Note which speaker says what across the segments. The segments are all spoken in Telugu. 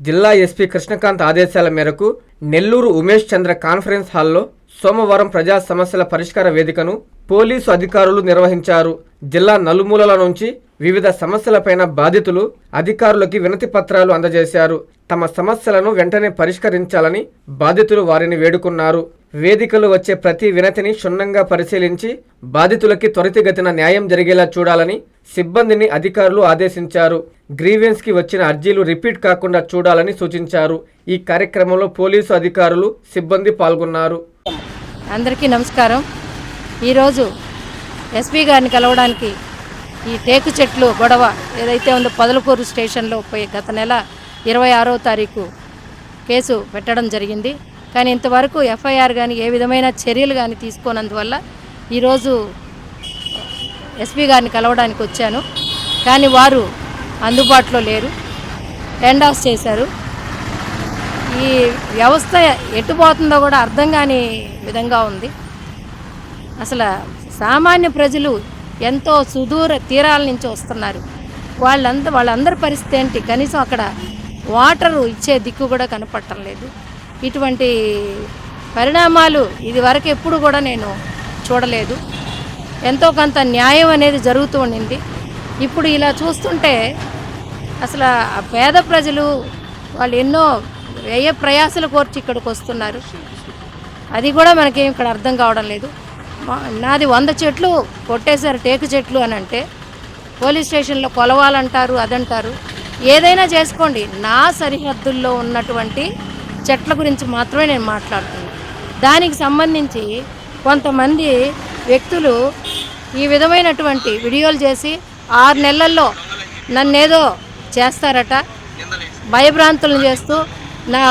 Speaker 1: జిల్లా ఎస్పీ కృష్ణకాంత్ ఆదేశాల మేరకు నెల్లూరు ఉమేష్ చంద్ర కాన్ఫరెన్స్ హాల్లో సోమవారం ప్రజా సమస్యల పరిష్కార వేదికను పోలీసు అధికారులు నిర్వహించారు. జిల్లా నలుమూలల నుంచి వివిధ సమస్యలపైన బాధితులు అధికారులకి వినతి పత్రాలు అందజేశారు. తమ సమస్యలను వెంటనే పరిష్కరించాలని బాధితులు వారిని వేడుకున్నారు. వేదికలు వచ్చే ప్రతి వినతిని క్షుణ్ణంగా పరిశీలించి బాధితులకి త్వరితగతిన న్యాయం జరిగేలా చూడాలని సిబ్బందిని అధికారులు ఆదేశించారు. గ్రీవెన్స్కి వచ్చిన అర్జీలు రిపీట్ కాకుండా చూడాలని సూచించారు. ఈ కార్యక్రమంలో పోలీసు అధికారులు సిబ్బంది పాల్గొన్నారు.
Speaker 2: అందరికీ నమస్కారం. ఈరోజు ఎస్పీ గారిని కలవడానికి ఈ టేకు చెట్లు గొడవ ఏదైతే ఉందో పదలకూరు స్టేషన్లో పోయి గత నెల ఇరవై ఆరో తారీఖు కేసు పెట్టడం జరిగింది. కానీ ఇంతవరకు ఎఫ్ఐఆర్ కానీ ఏ విధమైన చర్యలు కానీ తీసుకోనందువల్ల ఈరోజు ఎస్పీ గారిని కలవడానికి వచ్చాను. కానీ వారు అందుబాటులో లేరు. ఎండ్ ఆఫ్ చేశారు. ఈ వ్యవస్థ ఎటు పోతుందో కూడా అర్థం కాని విధంగా ఉంది. అసలు సామాన్య ప్రజలు ఎంతో సుదూర తీరాల నుంచి వస్తున్నారు. వాళ్ళంత వాళ్ళందరి పరిస్థితి ఏంటి? కనీసం అక్కడ వాటరు ఇచ్చే దిక్కు కూడా కనపడటం లేదు. ఇటువంటి పరిణామాలు ఇది వరకు ఎప్పుడు కూడా నేను చూడలేదు. ఎంతో కొంత న్యాయం అనేది జరుగుతూ ఉండింది. ఇప్పుడు ఇలా చూస్తుంటే అసలు ఆ పేద ప్రజలు వాళ్ళు ఎన్నో వ్యయ ప్రయాసలు కోర్చి ఇక్కడికి వస్తున్నారు. అది కూడా మనకేం ఇక్కడ అర్థం కావడం లేదు. నాది వంద చెట్లు కొట్టేశారు టేకు చెట్లు అని అంటే పోలీస్ స్టేషన్లో కొలవాలంటారు అదంటారు. ఏదైనా చేసుకోండి. నా సరిహద్దుల్లో ఉన్నటువంటి చెట్ల గురించి మాత్రమే నేను మాట్లాడుతున్నాను దానికి సంబంధించి కొంతమంది వ్యక్తులు ఈ విధమైనటువంటి వీడియోలు చేసి ఆరు నెలల్లో నన్నేదో చేస్తారట. భయభ్రాంతులను చేస్తూ నా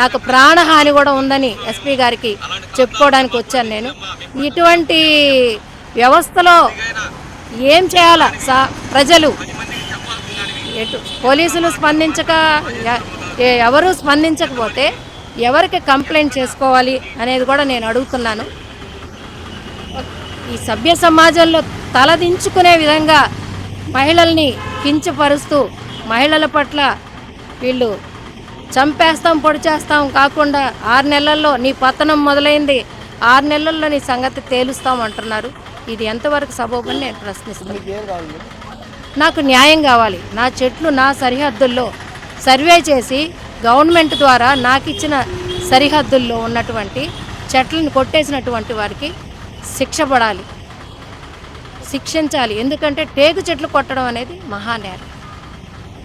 Speaker 2: నాకు ప్రాణహాని కూడా ఉందని ఎస్పీ గారికి చెప్పుకోవడానికి వచ్చాను నేను. ఇటువంటి వ్యవస్థలో ఏం చేయాలా సా ప్రజలు? ఎటు పోలీసులు స్పందించక ఎవరు స్పందించకపోతే ఎవరికి కంప్లైంట్ చేసుకోవాలి అనేది కూడా నేను అడుగుతున్నాను. ఈ సభ్య సమాజంలో తలదించుకునే విధంగా మహిళల్ని కించపరుస్తూ మహిళల పట్ల వీళ్ళు చంపేస్తాం పొడి చేస్తాం కాకుండా ఆరు నెలల్లో నీ పతనం మొదలైంది ఆరు నెలల్లో నీ సంగతి తేలుస్తాం అంటున్నారు. ఇది ఎంతవరకు సబబని నేను ప్రశ్నిస్తున్నాను. నాకు న్యాయం కావాలి. నా చెట్లు నా సరిహద్దుల్లో సర్వే చేసి గవర్నమెంట్ ద్వారా నాకు ఇచ్చిన సరిహద్దుల్లో ఉన్నటువంటి చెట్లను కొట్టేసినటువంటి వారికి శిక్ష పడాలి. శిక్షించాలి. ఎందుకంటే టేకు చెట్లు కొట్టడం అనేది మహానేరం.